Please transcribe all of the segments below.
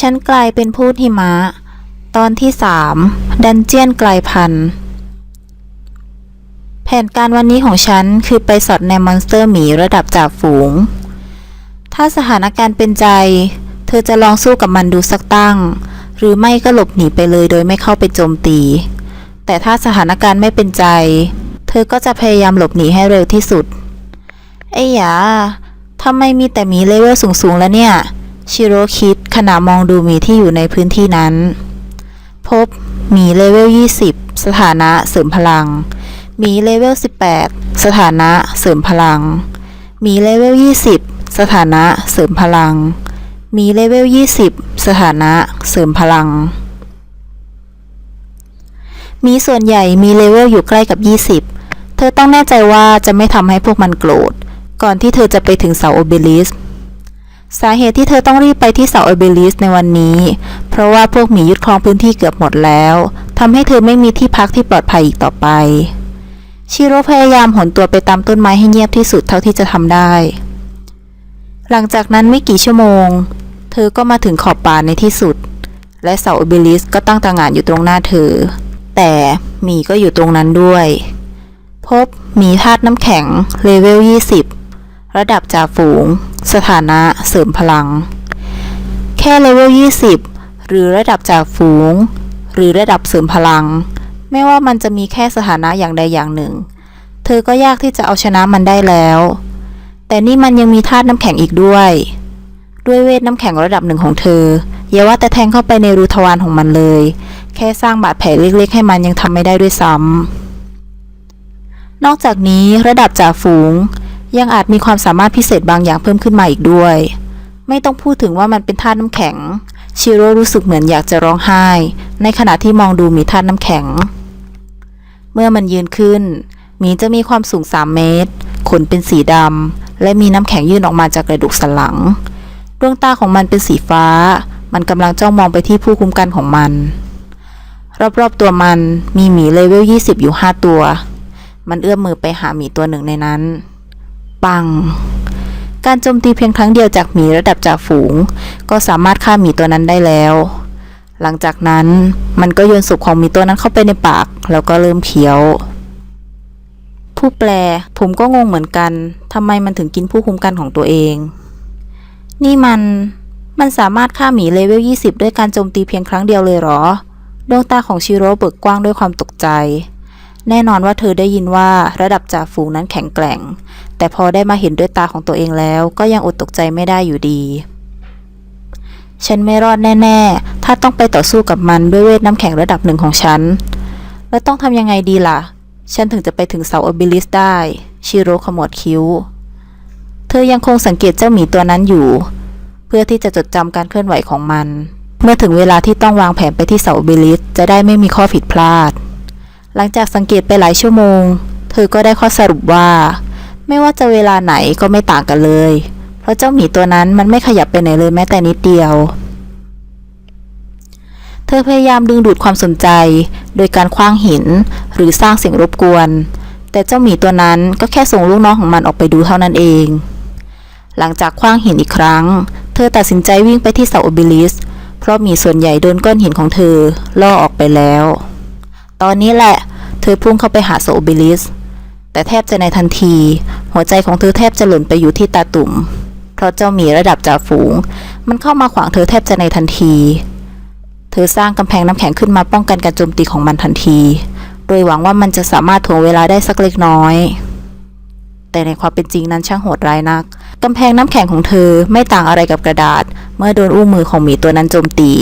ฉันกลายเป็นผู้หิมะ ตอนที่สามดันเจียนกลายพันธุ์แผนการวันนี้ของฉันคือไปสอดในมอนสเตอร์หมีระดับจ่าฝูง ถ้าสถานการณ์เป็นใจ เธอจะลองสู้กับมันดูสักตั้ง หรือไม่ก็หลบหนีไปเลยโดยไม่เข้าไปโจมตี แต่ถ้าสถานการณ์ไม่เป็นใจ เธอก็จะพยายามหลบหนีให้เร็วที่สุด ไอ้หยาทำไมมีแต่หมีเลเวลสูงๆแล้วเนี่ย ชิโร่คิดขณะมองดูหมีที่อยู่ในพื้นที่นั้น พบหมีเลเวล 20 สถานะเสริมพลังหมีเลเวล 18 สถานะเสริมพลังหมีเลเวล 20 สถานะเสริมพลังหมีเลเวล 20 สถานะเสริมพลังมีส่วนใหญ่มีเลเวลอยู่ใกล้กับ 20 เธอต้องแน่ใจว่าจะไม่ทำให้พวกมันโกรธ ก่อนที่เธอจะไปถึงเสาโอเบลิส สาเหตุที่เธอต้องรีบไปที่เสาโอเบลิสในวันนี้ เพราะว่าพวกหมียึดครองพื้นที่เกือบหมดแล้วทำให้เธอไม่มีที่พักที่ปลอดภัยอีกต่อไปชิโร่พยายามหนตัวไปตามต้นไม้ให้เงียบที่สุดเท่าที่จะทำได้ หลังจากนั้นไม่กี่ชั่วโมง เธอก็มาถึงขอบป่าในที่สุด และเสาโอเบลิสก็ตั้งตางานอยู่ตรงหน้าเธอ แต่หมีก็อยู่ตรงนั้นด้วย พบหมีธาตุน้ำแข็งเลเวล 20 ระดับจ่าฝูง สถานะเสริมพลัง แค่เลเวล 20 หรือระดับจ่าฝูง หรือระดับเสริมพลัง ไม่ว่ามันจะมีแค่สถานะอย่างใดอย่างหนึ่ง เธอก็ยากที่จะเอาชนะมันได้แล้ว แต่นี่มันยังมีธาตุน้ำแข็งอีกด้วย ด้วยเวทน้ำแข็งระดับหนึ่งของเธออย่าว่าแต่แทงเข้าไปในรูทวารของมันเลย แค่สร้างบาดแผลเล็กๆ ให้มันยังทำไม่ได้ด้วยซ้ำนอกจากนี้ระดับจ่าฝูง ยังอาจมีความสามารถพิเศษบางอย่างเพิ่มขึ้นมาอีกด้วย ไม่ต้องพูดถึงว่ามันเป็นธาตุน้ำแข็ง ชิโร่รู้สึกเหมือนอยากจะร้องไห้ ในขณะที่มองดูมีธาตุน้ำแข็ง เมื่อมันยืนขึ้นหมีจะมีความสูง 3 เมตร ขนเป็นสีดำ และมีน้ำแข็งยื่นออกมาจากกระดูกสันหลัง ดวงตาของมันเป็นสีฟ้า มันกำลังจ้องมองไปที่ผู้คุ้มกันของมัน รอบๆตัวมันมีหมีเลเวล 20 อยู่ 5 ตัว มันเอื้อมมือไปหาหมีตัวหนึ่งในนั้น ปัง การโจมตีเพียงครั้งเดียวจากหมีระดับจ่าฝูง ก็สามารถฆ่าหมีตัวนั้นได้แล้ว หลังจากนั้นมันก็โยนศพของหมีตัวนั้นเข้าไปในปาก แล้วก็เริ่มเคี้ยว ผู้แปลผมก็งงเหมือนกันทำไมมันถึงกินผู้คุมกันของตัวเอง นี่มันมันสามารถฆ่าหมีเลเวล 20 ด้วยการโจมตีเพียงครั้งเดียวเลยเหรอ ดวงตาของชิโร่เบิกกว้างด้วยความตกใจ แน่นอนว่าเธอได้ยินว่าระดับจ่าฝูงนั้นแข็งแกร่ง แต่พอได้มาเห็นด้วยตาของตัวเองแล้วก็ยังอดตกใจไม่ได้อยู่ดี ฉันไม่รอดแน่ ๆ ถ้าต้องไปต่อสู้กับมันด้วยเวทน้ำแข็งระดับหนึ่งของฉัน แล้วต้องทำยังไงดีล่ะ ฉันถึงจะไปถึงเสาอบิลิสได้ชิโร่ขมวดคิ้ว เธอยังคงสังเกตเจ้าหมีตัวนั้นอยู่ เพื่อที่จะจดจำการเคลื่อนไหวของมัน เมื่อถึงเวลาที่ต้องวางแผนไปที่เสาอบิลิสจะได้ไม่มีข้อผิดพลาด หลังจากสังเกตไปหลายชั่วโมง เธอก็ได้ข้อสรุปว่า ไม่ว่าจะเวลาไหนก็ไม่ต่างกันเลย เพราะเจ้าหมีตัวนั้นมันไม่ขยับไปไหนเลยแม้แต่นิดเดียว เธอพยายามดึงดูดความสนใจ โดยการคว้างหินหรือสร้างเสียงรบกวน แต่เจ้าหมีตัวนั้นก็แค่ส่งลูกน้องของมันออกไปดูเท่านั้นเอง หลังจากคว้างหินอีกครั้ง เธอตัดสินใจวิ่งไปที่เสาโอบิลิส เพราะหมีส่วนใหญ่โดนก้อนหินของเธอล่อออกไปแล้ว ตอนนี้แหละ เธอพุ่งเข้าไปหาโอบิลิส แต่แทบจะในทันที หัวใจของเธอแทบจะหล่นไปอยู่ที่ตาตุ่ม เพราะเจ้าหมีระดับจ่าฝูง มันเข้ามาขวางเธอแทบจะในทันที เธอสร้างกำแพงน้ำแข็งขึ้นมาป้องกันการโจมตีของมันทันที โดยหวังว่ามันจะสามารถถ่วงเวลาได้สักเล็กน้อย แต่ในความเป็นจริงนั้นช่างโหดร้ายนักกำแพงน้ำแข็งของเธอไม่ต่างอะไรกับกระดาษ เมื่อโดนอุ้งมือของหมีตัวนั้นโจมตี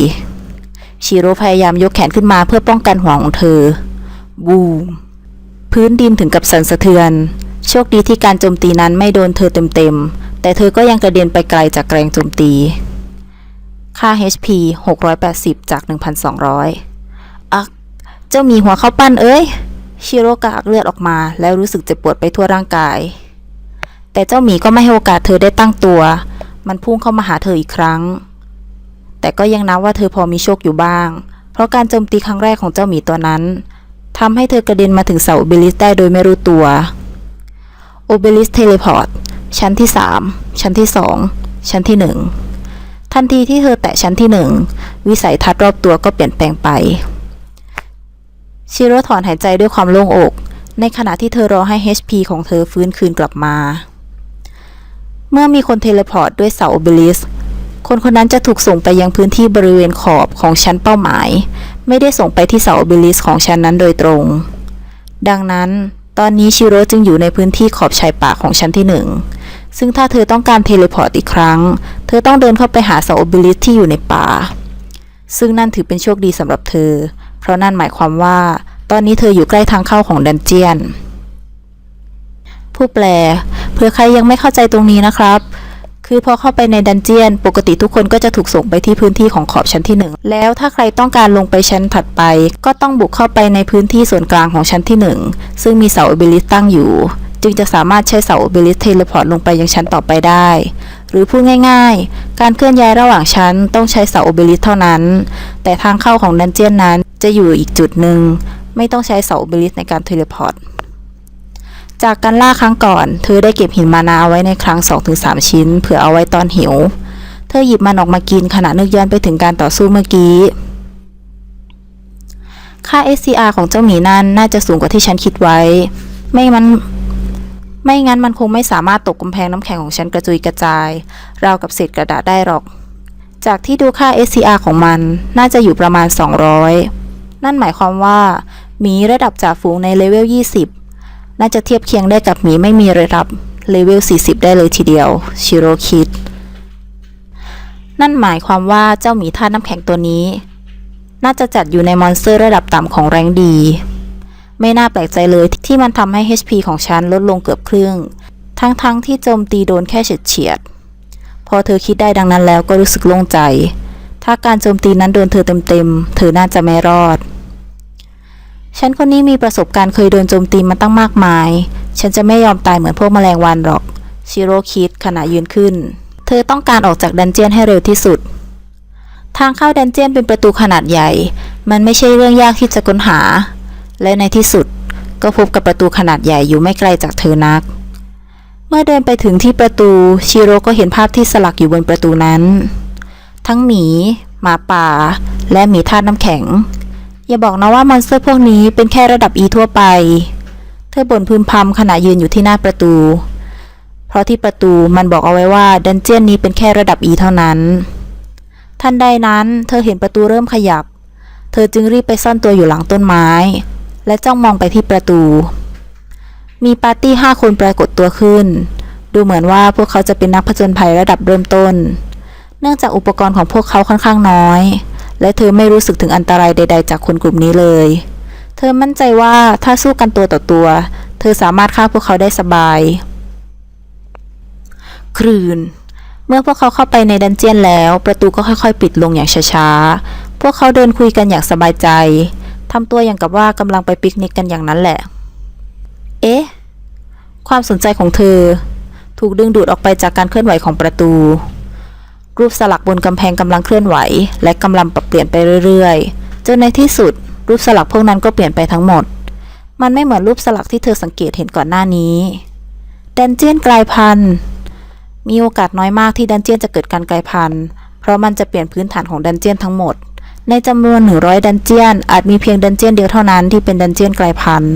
ชิโร่พยายามยกแขนขึ้นมาเพื่อป้องกันหัวของเธอ บูม พื้นดินถึงกับสั่นสะเทือน โชคดีที่การโจมตีนั้นไม่โดนเธอเต็มๆ แต่เธอก็ยังกระเด็นไปไกลจากแรงโจมตี ค่า HP 680 จาก 1,200 อัก เจ้าหมีหัวเข้าปั้นเอ้ย ชิโร่กระอักเลือดออกมา แล้วรู้สึกเจ็บปวดไปทั่วร่างกาย แต่เจ้าหมีก็ไม่ให้โอกาสเธอได้ตั้งตัว มันพุ่งเข้ามาหาเธออีกครั้ง แต่ก็ยังนับว่าเธอพอมีโชคอยู่บ้าง เพราะการโจมตีครั้งแรกของเจ้าหมีตัวนั้นทำให้เธอกระเด็นมาถึงเสาโอเบลิสได้โดยไม่รู้ตัวโอเบลิสเทเลพอร์ตชั้นที่ 3 ชั้นที่ 2 ชั้นที่ 1 ทันทีที่เธอแตะชั้นที่หนึ่งวิสัยทัศน์รอบตัวก็เปลี่ยนแปลงไปชิโร่ถอนหายใจด้วยความโล่งอก ในขณะที่เธอรอให้ HP ของเธอฟื้นคืนกลับมา เมื่อมีคนเทเลพอร์ตด้วยเสาโอเบลิส คนคนนั้นจะถูกส่งไปยังพื้นที่บริเวณขอบของชั้นเป้าหมาย ไม่ได้ส่งไปที่เสาโอเบลิสของชั้นนั้นโดยตรง ดังนั้น ตอนนี้ชิโร่จึงอยู่ในพื้นที่ขอบชายป่าของชั้นที่หนึ่งซึ่งถ้าเธอต้องการเทเลพอร์ตอีกครั้ง เธอต้องเดินเข้าไปหาเสาโอเบลิสที่อยู่ในป่า ซึ่งนั่นถือเป็นโชคดีสำหรับเธอ เพราะนั่นหมายความว่า ตอนนี้เธออยู่ใกล้ทางเข้าของดันเจียน ผู้แปลเผื่อใครยังไม่เข้าใจตรงนี้นะครับ คือพอเข้าไปในดันเจียน ปกติทุกคนก็จะถูกส่งไปที่พื้นที่ของขอบชั้นที่หนึ่งแล้วถ้าใครต้องการลงไปชั้นถัดไป ก็ต้องบุกเข้าไปในพื้นที่ส่วนกลางของชั้นที่หนึ่งซึ่งมีเสาโอเบลิสตั้งอยู่ จึงจะสามารถใช้เสาโอเบลิสเทเลพอร์ตลงไปยังชั้นต่อไปได้ หรือพูดง่าย ๆ การเคลื่อนย้ายระหว่างชั้นต้องใช้เสาโอเบลิสเท่านั้น แต่ทางเข้าของดันเจียนนั้นจะอยู่อีกจุดหนึ่งไม่ต้องใช้เสาโอเบลิสในการเทเลพอร์ต จากการล่าครั้งก่อน เธอได้เก็บหินมานาไว้ในครั้ง 2-3 ชิ้น เผื่อเอาไว้ตอนหิว เธอหยิบมันออกมากินขณะนึกย้อนไปถึงการต่อสู้เมื่อกี้ค่า SCR ของเจ้าหมีนั้นน่าจะสูงกว่าที่ฉันคิดไว้ ไม่มัน ไม่งั้นมันคงไม่สามารถตกกำแพงน้ำแข็งของฉันกระจุยกระจาย ราวกับเศษกระดาษได้หรอก จากที่ดูค่า SCR ของมันน่าจะอยู่ประมาณ 200 นั่นหมายความว่าหมีระดับจ่าฝูงในเลเวล 20 น่าจะเทียบเคียงได้กับหมีไม่มีระดับเลเวล 40 ได้เลยทีเดียว ชิโรคิด นั่นหมายความว่าเจ้าหมีธาตุน้ำแข็งตัวนี้ น่าจะจัดอยู่ในมอนสเตอร์ระดับต่ำของแรงดี ไม่น่าแปลกใจเลยที่มันทำให้ HP ของฉันลดลงเกือบครึ่ง ทั้งๆทที่โจมตีโดนแค่เฉียดเฉียดๆพอเธอคิดได้ดังนั้นแล้วก็รู้สึกโล่งใจ ถ้าการโจมตีนั้นโดนเธอเต็มๆ เธอน่าจะไม่รอด ฉันคนนี้มีประสบการณ์เคยโดนโจมตีมาตั้งมากมาย ฉันจะไม่ยอมตายเหมือนพวกแมลงวันหรอก ชิโร่คิดขณะยืนขึ้น เธอต้องการออกจากดันเจียนให้เร็วที่สุด ทางเข้าดันเจียนเป็นประตูขนาดใหญ่ มันไม่ใช่เรื่องยากที่จะค้นหา และในที่สุดก็พบกับประตูขนาดใหญ่อยู่ไม่ไกลจากเธอนัก เมื่อเดินไปถึงที่ประตู ชิโร่ก็เห็นภาพที่สลักอยู่บนประตูนั้น ทั้งหมี หมาป่า และหมีธาตุน้ำแข็ง อย่าบอกนะว่ามอนสเตอร์พวกนี้เป็นแค่ระดับ E ทั่วไป เธอบ่นพึมพำขณะยืนอยู่ที่หน้าประตู เพราะที่ประตูมันบอกเอาไว้ว่าดันเจียนนี้เป็นแค่ระดับ E เท่านั้น ทันใดนั้นเธอเห็นประตูเริ่มขยับ เธอจึงรีบไปซ่อนตัวอยู่หลังต้นไม้ และจ้องมองไปที่ประตู มีปาร์ตี้ห้าคนปรากฏตัวขึ้น ดูเหมือนว่าพวกเขาจะเป็นนักผจญภัยระดับเริ่มต้น เนื่องจากอุปกรณ์ของพวกเขาค่อนข้างน้อย และเธอไม่รู้สึกถึงอันตรายใด ๆ จากคนกลุ่มนี้เลย เธอมั่นใจว่าถ้าสู้กันตัวต่อตัว เธอสามารถฆ่าพวกเขาได้สบาย ครืน เมื่อพวกเขาเข้าไปในดันเจียนแล้ว ประตูก็ค่อยๆ ปิดลงอย่างช้าๆ พวกเขาเดินคุยกันอย่างสบายใจทำตัวอย่างกับว่ากำลังไปปิกนิกกันอย่างนั้นแหละ เอ๊ะ ความสนใจของเธอ ถูกดึงดูดออกไปจากการเคลื่อนไหวของประตู รูปสลักบนกำแพงกำลังเคลื่อนไหว และกำลังปรับเปลี่ยนไปเรื่อยๆ จนในที่สุด รูปสลักพวกนั้นก็เปลี่ยนไปทั้งหมด มันไม่เหมือนรูปสลักที่เธอสังเกตเห็นก่อนหน้านี้ดันเจียนกลายพันธุ์ มีโอกาสน้อยมากที่ดันเจียนจะเกิดการกลายพันธุ์ เพราะมันจะเปลี่ยนพื้นฐานของดันเจียนทั้งหมด ในจำนวน 100 ดันเจียน อาจมีเพียงดันเจียนเดียวเท่านั้นที่เป็นดันเจียนกลายพันธุ์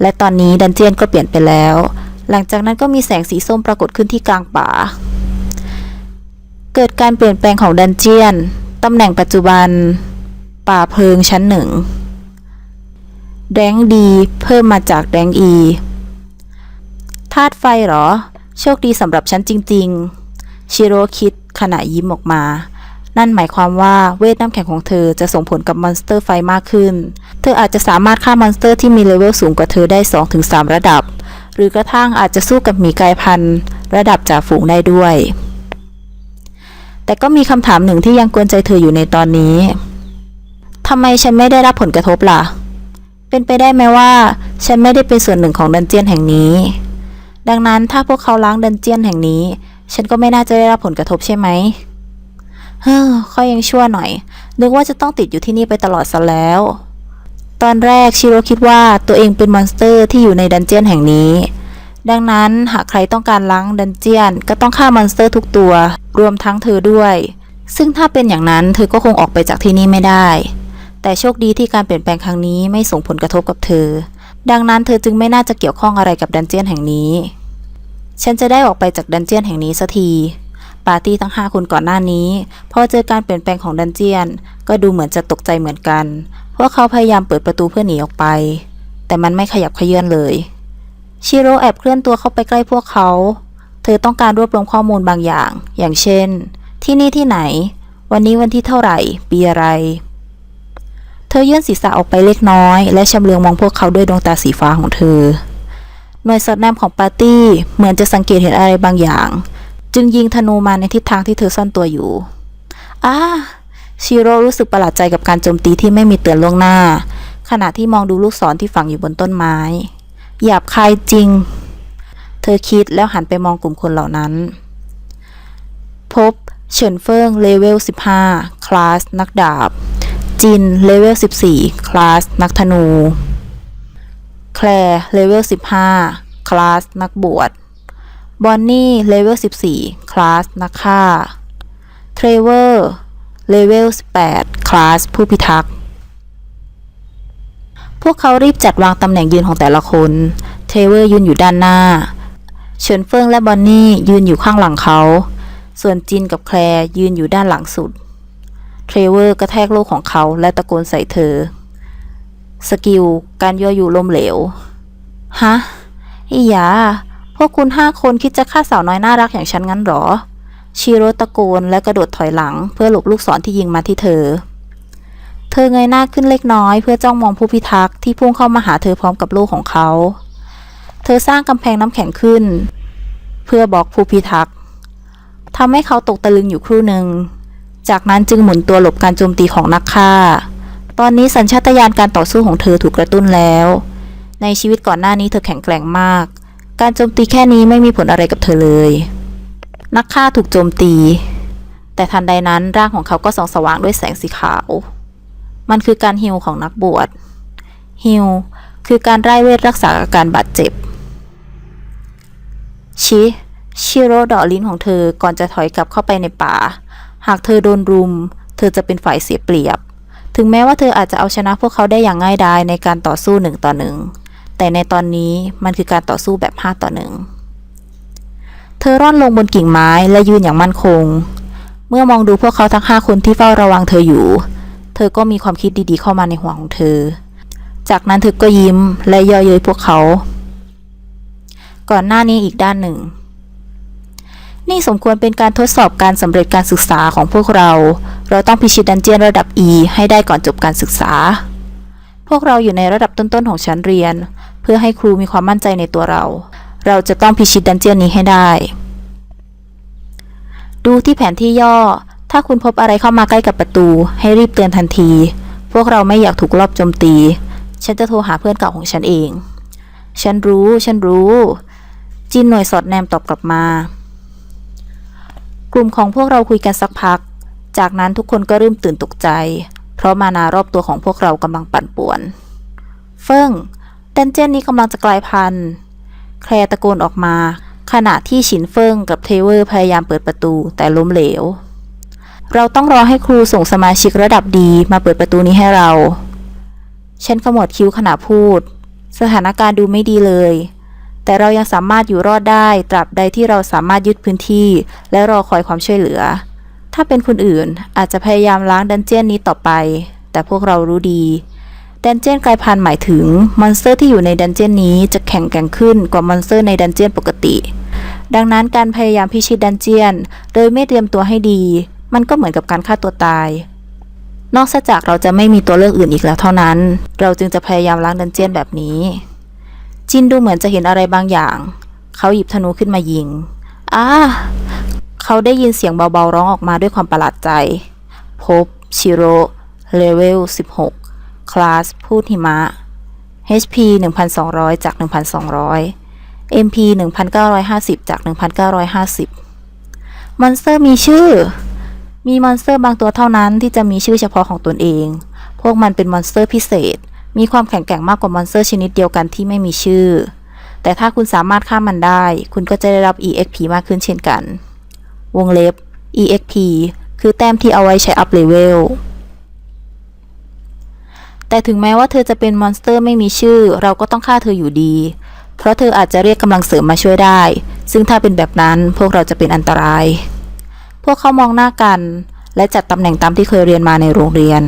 และตอนนี้ดันเจียนก็เปลี่ยนไปแล้ว หลังจากนั้นก็มีแสงสีส้มปรากฏขึ้นที่กลางป่า เกิดการเปลี่ยนแปลงของดันเจียน ตำแหน่งปัจจุบัน ป่าเพิงชั้นหนึ่งแดงดีเพิ่มมาจากแดงอีธาตุไฟเหรอ โชคดีสำหรับฉันจริง ๆ ชิโร่คิดขณะยิ้มออกมา นั่นหมายความว่าเวทน้ำแข็งของเธอจะส่งผลกับมอนสเตอร์ไฟมากขึ้น เธออาจจะสามารถฆ่ามอนสเตอร์ที่มีเลเวลสูงกว่าเธอได้ 2-3 ระดับ หรือกระทั่งอาจจะสู้กับหมีกายพันธุ์ ระดับจ่าฝูงได้ด้วย แต่ก็มีคำถามหนึ่งที่ยังกวนใจเธออยู่ในตอนนี้ทำไมฉันไม่ได้รับผลกระทบล่ะ เป็นไปได้ไหมว่า ฉันไม่ได้เป็นส่วนหนึ่งของดันเจียนแห่งนี้ ดังนั้นถ้าพวกเขาล้างดันเจียนแห่งนี้ ฉันก็ไม่น่าจะได้รับผลกระทบใช่ไหมเฮ้อค่อยยังชั่วหน่อย นึกว่าจะต้องติดอยู่ที่นี่ไปตลอดซะแล้ว ตอนแรกชิโร่คิดว่าตัวเองเป็นมอนสเตอร์ที่อยู่ในดันเจียนแห่งนี้ ดังนั้นหากใครต้องการล้างดันเจียน ก็ต้องฆ่ามอนสเตอร์ทุกตัว รวมทั้งเธอด้วย ซึ่งถ้าเป็นอย่างนั้นเธอก็คงออกไปจากที่นี่ไม่ได้ แต่โชคดีที่การเปลี่ยนแปลงครั้งนี้ไม่ส่งผลกระทบกับเธอ ดังนั้นเธอจึงไม่น่าจะเกี่ยวข้องอะไรกับดันเจียนแห่งนี้ ฉันจะได้ออกไปจากดันเจียนแห่งนี้สักทีปาร์ตี้ทั้งห้าคนก่อนหน้านี้พอเจอการเปลี่ยนแปลงของดันเจียน ก็ดูเหมือนจะตกใจเหมือนกันพวกเขาพยายามเปิดประตูเพื่อหนีออกไป แต่มันไม่ขยับเขยื่อนเลย ชิโร่แอบเคลื่อนตัวเข้าไปใกล้พวกเขา เธอต้องการรวบรวมข้อมูลบางอย่าง อย่างเช่น ที่นี่ที่ไหน วันนี้วันที่เท่าไหร่ ปีอะไร เธอยื่นศีรษะออกไปเล็กน้อย และชำเลืองมองพวกเขาด้วยดวงตาสีฟ้าของเธอ หน่วยสอดแนมของปาร์ตี้เหมือนจะสังเกตเห็นอะไรบางอย่าง จึงยิงธนูมาในทิศทางที่เธอซ่อนตัวอยู่อ้าชิโร่รู้สึกประหลาดใจกับการโจมตีที่ไม่มีเตือนล่วงหน้า ขณะที่มองดูลูกศรที่ฝังอยู่บนต้นไม้ หยาบคายจริง เธอคิดแล้วหันไปมองกลุ่มคนเหล่านั้น พบเฉินเฟิงเลเวล 15 คลาส นักดาบ จินเลเวล 14 คลาส นักธนู แคลร์เลเวล 15 คลาส นักบวช บอนนี่เลเวล 14 คลาส นักฆ่า เทรเวอร์เลเวล 18 คลาส ผู้พิทักษ์ พวกเขารีบจัดวางตำแหน่งยืนของแต่ละคน เทรเวอร์ยืนอยู่ด้านหน้า เฉินเฟิงและบอนนี่ยืนอยู่ข้างหลังเขา ส่วนจินกับแคลร์ยืนอยู่ด้านหลังสุด เทรเวอร์กระแทกโลกของเขาและตะโกนใส่เธอ สกิล การยั่วยุล้มเหลว ฮะ อีหยา พวกคุณห้าคนคิดจะฆ่าสาวน้อยน่ารักอย่างฉันงั้นหรอ ชิโรตะโกนและกระโดดถอยหลังเพื่อหลบลูกศรที่ยิงมาที่เธอ เธอเงยหน้าขึ้นเล็กน้อยเพื่อจ้องมองผู้พิทักษ์ที่พุ่งเข้ามาหาเธอพร้อมกับลูกของเขา เธอสร้างกำแพงน้ำแข็งขึ้น เพื่อบล็อกผู้พิทักษ์ทำให้เขาตกตะลึงอยู่ครู่หนึ่ง จากนั้นจึงหมุนตัวหลบการโจมตีของนักฆ่า ตอนนี้สัญชาตญาณการต่อสู้ของเธอถูกกระตุ้นแล้ว ในชีวิตก่อนหน้านี้เธอแข็งแกร่งมาก การโจมตีแค่นี้ไม่มีผลอะไรกับเธอเลย นักฆ่าถูกโจมตี แต่ทันใดนั้นร่างของเขาก็ส่องสว่างด้วยแสงสีขาว มันคือการฮิลของนักบวชฮิลคือการไร้เวทรักษาอาการบาดเจ็บ ชิชิโร่ดาะลิ้นของเธอก่อนจะถอยกลับเข้าไปในป่า หากเธอโดนรุม เธอจะเป็นฝ่ายเสียเปรียบ ถึงแม้ว่าเธออาจจะเอาชนะพวกเขาได้อย่างง่ายดายในการต่อสู้หนึ่งต่อหนึ่ง แต่ในตอนนี้มันคือการต่อสู้แบบห้าต่อหนึ่ง เธอร่อนลงบนกิ่งไม้และยืนอย่างมั่นคง เมื่อมองดูพวกเขาทั้งห้าคนที่เฝ้าระวังเธออยู่ เธอก็มีความคิดดีๆเข้ามาในหัวของเธอ จากนั้นเธอก็ยิ้มและย่อเย้ยพวกเขา ก่อนหน้านี้อีกด้านหนึ่ง นี่สมควรเป็นการทดสอบการสำเร็จการศึกษาของพวกเรา เราต้องพิชิตดันเจียนระดับ E ให้ได้ก่อนจบการศึกษา พวกเราอยู่ในระดับต้นๆของชั้นเรียน เพื่อให้ครูมีความมั่นใจในตัวเรา เราจะต้องพิชิตดันเจียนนี้ให้ได้ ดูที่แผนที่ย่อ ถ้าคุณพบอะไรเข้ามาใกล้กับประตู ให้รีบเตือนทันที พวกเราไม่อยากถูกลอบโจมตี ฉันจะโทรหาเพื่อนเก่าของฉันเอง ฉันรู้ ฉันรู้ จินหน่วยสอดแนมตอบกลับมา กลุ่มของพวกเราคุยกันสักพัก จากนั้นทุกคนก็เริ่มตื่นตกใจ เพราะมานารอบตัวของพวกเรากำลังปั่นป่วน เฟิ่งดันเจียนนี้กำลังจะกลายพันธุ์ แคลร์ตะโกนออกมา ขณะที่ฉินเฟิ่งกับเทเวอร์พยายามเปิดประตูแต่ล้มเหลว เราต้องรอให้ครูส่งสมาชิกระดับดีมาเปิดประตูนี้ให้เรา ฉันขมวดคิ้วขณะพูด สถานการณ์ดูไม่ดีเลย แต่เรายังสามารถอยู่รอดได้ตราบใดที่เราสามารถยึดพื้นที่ และรอคอยความช่วยเหลือ ถ้าเป็นคนอื่นอาจจะพยายามล้างดันเจียนนี้ต่อไป แต่พวกเรารู้ดี ดันเจียนกลายพันธุ์หมายถึงมอนสเตอร์ที่อยู่ในดันเจียนนี้จะแข็งแกร่งขึ้นกว่ามอนสเตอร์ในดันเจียนปกติ ดังนั้นการพยายามพิชิตดันเจียน โดยไม่เตรียมตัวให้ดี มันก็เหมือนกับการฆ่าตัวตาย นอกจากเราจะไม่มีตัวเลือกอื่นอีกแล้วเท่านั้น เราจึงจะพยายามล้างดันเจียนแบบนี้ จินดูเหมือนจะเห็นอะไรบางอย่าง เขาหยิบธนูขึ้นมายิงอ้าเขาได้ยินเสียงเบาๆร้องออกมาด้วยความประหลาดใจ พบ ชิโร่ เลเวล 16 คลาส พูดหิมะ HP 1,200 จาก 1,200 MP 1,950 จาก 1,950 มอนสเตอร์มีชื่อ มีมอนสเตอร์บางตัวเท่านั้นที่จะมีชื่อเฉพาะของตนเอง พวกมันเป็นมอนสเตอร์พิเศษ มีความแข็งแกร่งมากกว่ามอนสเตอร์ชนิดเดียวกันที่ไม่มีชื่อ แต่ถ้าคุณสามารถฆ่ามันได้ คุณก็จะได้รับ EXP มากขึ้นเช่นกัน วงเล็บ EXP คือแต้มที่เอาไว้ใช้อัพเลเวล แต่ถึงแม้ว่าเธอจะเป็นมอนสเตอร์ไม่มีชื่อ เราก็ต้องฆ่าเธออยู่ดี เพราะเธออาจจะเรียกกำลังเสริมมาช่วยได้ ซึ่งถ้าเป็นแบบนั้นพวกเราจะเป็นอันตราย วกเขามองหน้ากัน และจัดตำแหน่งตามที่เคยเรียนมาในโรงเรียน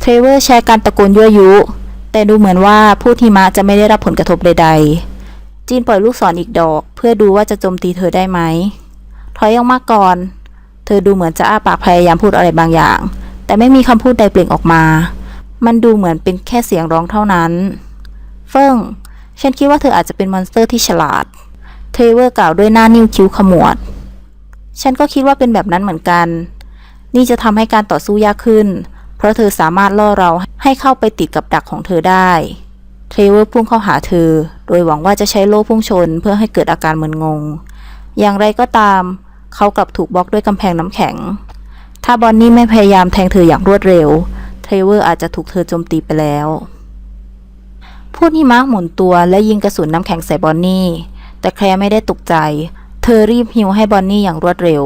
เทรเวอร์ใช้การตะโกนยั่วยุ แต่ดูเหมือนว่าผู้ทีมะจะไม่ได้รับผลกระทบใด ๆ จีนปล่อยลูกศรออีกดอก เพื่อดูว่าจะโจมตีเธอได้ไหม ถอยออกมาก่อน เธอดูเหมือนจะอ้าปากพยายามพูดอะไรบางอย่าง แต่ไม่มีคำพูดใดเปล่งออกมา มันดูเหมือนเป็นแค่เสียงร้องเท่านั้น เฟิงฉันคิดว่าเธออาจจะเป็นมอนสเตอร์ที่ฉลาด เทรเวอร์กล่าวด้วยหน้านิ้วคิ้วขมวด ฉันก็คิดว่าเป็นแบบนั้นเหมือนกัน นี่จะทำให้การต่อสู้ยากขึ้น เพราะเธอสามารถล่อเราให้เข้าไปติดกับดักของเธอได้ เทรเวอร์พุ่งเข้าหาเธอ โดยหวังว่าจะใช้โล่พุ่งชนเพื่อให้เกิดอาการมึนงง อย่างไรก็ตาม เขากลับถูกบล็อกด้วยกำแพงน้ำแข็ง ถ้าบอนนี่ไม่พยายามแทงเธออย่างรวดเร็ว เทรเวอร์อาจจะถูกเธอโจมตีไปแล้วพูดหิมะหมุนตัวและยิงกระสุนน้ำแข็งใส่บอนนี่ แต่แคลร์ไม่ได้ตกใจ เธอรีบฮิวให้บอนนี่อย่างรวดเร็ว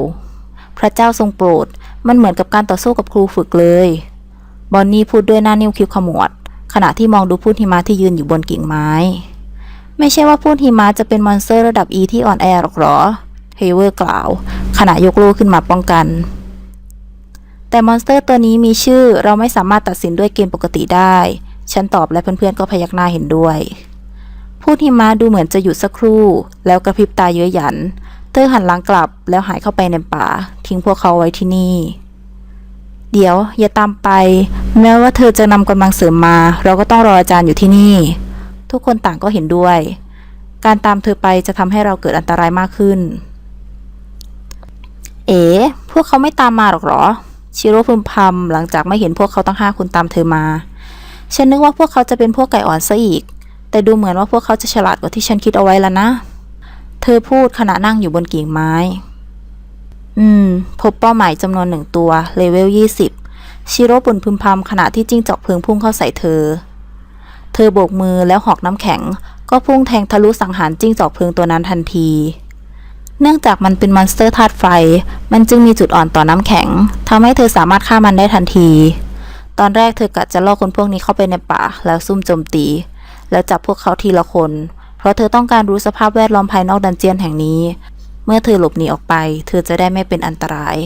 พระเจ้าทรงโปรด มันเหมือนกับการต่อสู้กับครูฝึกเลย บอนนี่พูดด้วยหน้านิ้วคิ้วขมวด ขณะที่มองดูพูดหิมะที่ยืนอยู่บนกิ่งไม้ ไม่ใช่ว่าพูดหิมะจะเป็นมอนสเตอร์ระดับ E ที่อ่อนแอหรอกหรอ เฮเวอร์กล่าว ขณะยกโล่ขึ้นมาป้องกัน แต่มอนสเตอร์ตัวนี้มีชื่อเราไม่สามารถตัดสินด้วยเกณฑ์ปกติได้ ฉันตอบและเพื่อนๆก็พยักหน้าเห็นด้วย พูดหิมะดูเหมือนจะหยุดสักครู่ แล้วกระพริบตาเย้ยหยัน เธอหันหลังกลับแล้วหายเข้าไปในป่า ทิ้งพวกเขาไว้ที่นี่ เดี๋ยว อย่าตามไป แม้ว่าเธอจะนำกำลังเสริมมา เราก็ต้องรออาจารย์อยู่ที่นี่ ทุกคนต่างก็เห็นด้วย การตามเธอไปจะทำให้เราเกิดอันตรายมากขึ้น เอ๋พวกเขาไม่ตามมาหรอกหรอ ชิโร่พึมพำหลังจากไม่เห็นพวกเขาตั้งห้าคนตามเธอมา ฉันนึกว่าพวกเขาจะเป็นพวกไก่อ่อนซะอีก แต่ดูเหมือนว่าพวกเขาจะฉลาดกว่าที่ฉันคิดเอาไว้แล้วนะ เธอพูดขณะนั่งอยู่บนกิ่งไม้ อืม พบเป้าหมายจำนวนหนึ่งตัว เลเวล20ชิโร่ปุ่นพึมพำขณะที่จิ้งจอกเพลิงพุ่งเข้าใส่เธอ เธอโบกมือแล้วหอกน้ำแข็ง ก็พุ่งแทงทะลุสังหารจิ้งจอกเพลิงตัวนั้นทันที เนื่องจากมันเป็นมอนสเตอร์ธาตุไฟ มันจึงมีจุดอ่อนต่อน้ำแข็งทำให้เธอสามารถฆ่ามันได้ทันที ตอนแรกเธอกะจะล่อคนพวกนี้เข้าไปในป่า แล้วซุ่มโจมตี แล้วจับพวกเขาทีละคน ราะเธอต้องการรู้สภาพแวดล้อมภายนอกดันเจียนแห่งนี้ เมื่อเธอหลบหนีออกไป เธอจะได้ไม่เป็นอันตราย